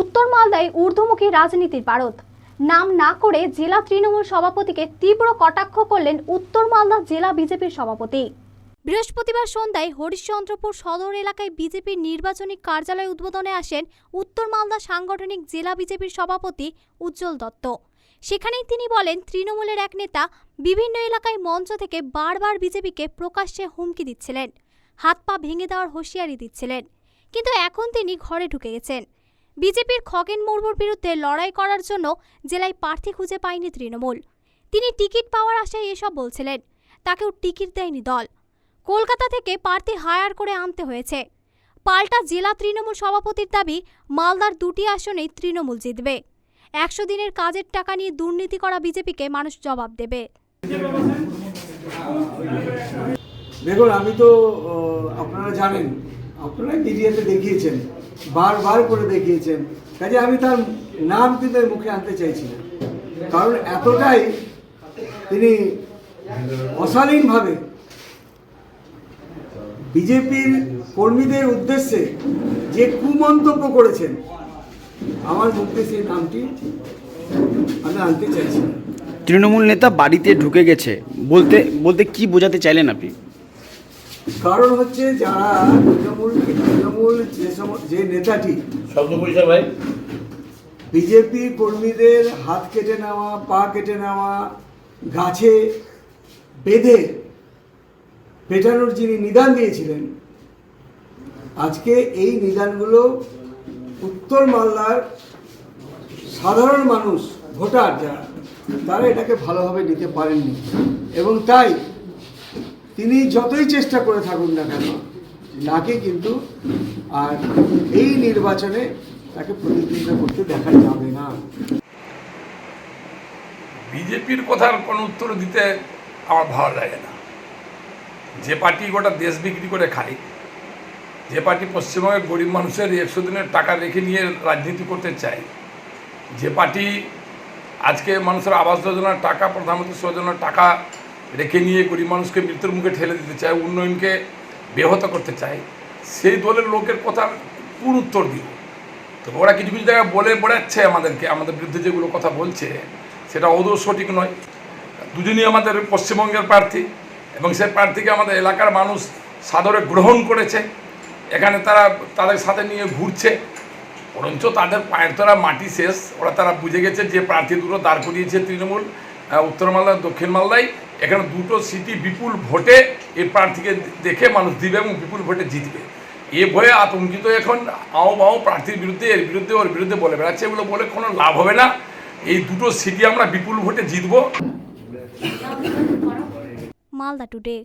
উত্তর মালদায় ঊর্ধ্বমুখী রাজনীতির পারদ। নাম না করে জেলা তৃণমূল সভাপতিকে তীব্র কটাক্ষ করলেন উত্তর মালদা জেলা বিজেপির সভাপতি। বৃহস্পতিবার সন্ধ্যায় হরিশ্চন্দ্রপুর সদর এলাকায় বিজেপির নির্বাচনী কার্যালয় উদ্বোধনে আসেন উত্তর মালদা সাংগঠনিক জেলা বিজেপির সভাপতি উজ্জ্বল দত্ত। সেখানেই তিনি বলেন, তৃণমূলের এক নেতা বিভিন্ন এলাকায় মঞ্চ থেকে বারবার বিজেপিকে প্রকাশ্যে হুমকি দিচ্ছিলেন। হাত পা ভেঙে দেওয়ার হুঁশিয়ারি দিচ্ছিলেন। কিন্তু এখন তিনি ঘরে ঢুকে গেছেন। বিজেপির খগেন মুর্মুর বিরুদ্ধে লড়াই করার জন্য জেলায় প্রার্থী খুঁজে পায়নি তৃণমূল। তিনি টিকিট পাওয়ার আশায় এসব বলছিলেন। তাকেও টিকিট দেয়নি দল। কলকাতা থেকে প্রার্থী হায়ার করে আনতে হয়েছে। পাল্টা জেলা তৃণমূল সভাপতির দাবি, মালদার দুটি আসনেই তৃণমূল জিতবে। একশো দিনের কাজের টাকা নিয়ে দুর্নীতি করা বিজেপিকে মানুষ জবাব দেবে। দেখুন, আমি তো আপনারা জানেন আপনারা মিডিয়াতে দেখিয়েছেন, বারবার করে দেখিয়েছেন। কাজে আমি তার নাম কিন্তু মুখে আনতে চাইছি না কারণ এতটাই তিনি অশালীনভাবে বিজেপির কর্মীদের উদ্দেশ্যে যে কুমন্তব্য করেছেন, আমার মুখে সেই নামটি আমি আনতে চাইছি তৃণমূল নেতা বাড়িতে ঢুকে গেছে। বলতে বলতে কি বোঝাতে চাইলেন আপনি? কারণ হচ্ছে যারা তৃণমূল তৃণমূল যে সম- যে নেতাটি শব্দ পরিষ্কার ভাই। বিজেপি কর্মীদের হাত কেটে নেওয়া পা কেটে নেওয়া গাছে বেঁধে পেটানোর যিনি নিদান দিয়েছিলেন আজকে এই নিদানগুলো উত্তর মালদার সাধারণ মানুষ ভোটার যারা তারা এটাকে ভালোভাবে নিতে পারেননি। এবং তাই তিনি যতই চেষ্টা করে থাকুন না কেন, তাকে কিন্তু আর এই নির্বাচনে তাকে প্রতিদ্বন্দ্বিতা করতে দেখা যাবে না। বিজেপির কথার কোনো উত্তর দিতে আমার ভালো লাগে না। যে পার্টি গোটা দেশ বিক্রি করে খায়, যে পার্টি পশ্চিমবঙ্গের গরিব মানুষের একশো দিনের টাকা রেখে নিয়ে রাজনীতি করতে চায়, যে পার্টি আজকে মানুষের আবাস যোজনার টাকা, প্রধানমন্ত্রী যোজনার টাকা রেখে নিয়ে গরিব মানুষকে মৃত্যুর মুখে ঠেলে দিতে চায়, উন্নয়নকে ব্যাহত করতে চায়, সেই দলের লোকের কথার কোন উত্তর দিব তো ওরা কিছু কিছু জায়গায় বলে বেড়াচ্ছে আমাদেরকে, আমাদের বিরুদ্ধে যেগুলো কথা বলছে, সেটা ওদের সঠিক নয়। দুজনই আমাদের পশ্চিমবঙ্গের প্রার্থী এবং সেই প্রার্থীকে আমাদের এলাকার মানুষ সাদরে গ্রহণ করেছে। এখানে তারা তাদের সাথে নিয়ে ঘুরছে, বরঞ্চ তাদের পায়ের তলা মাটি শেষ। ওরা তারা বুঝে গেছে যে প্রার্থী দুটো দাঁড় করিয়েছে তৃণমূল উত্তর মালদা, দক্ষিণ মালদায়। এখানে দুটো সিটি বিপুল ভোটে এই প্রার্থীকে দেখে মানুষ দিবে এবং বিপুল ভোটে জিতবে। এ ভয়ে আতঙ্কিত এখন আও বাও প্রার্থীর বিরুদ্ধে, এর বিরুদ্ধে, ওর বিরুদ্ধে বলে বেড়াচ্ছে এগুলো বলে কোনো লাভ হবে না। এই দুটো সিটি আমরা বিপুল ভোটে জিতবো। মালদা টুডে।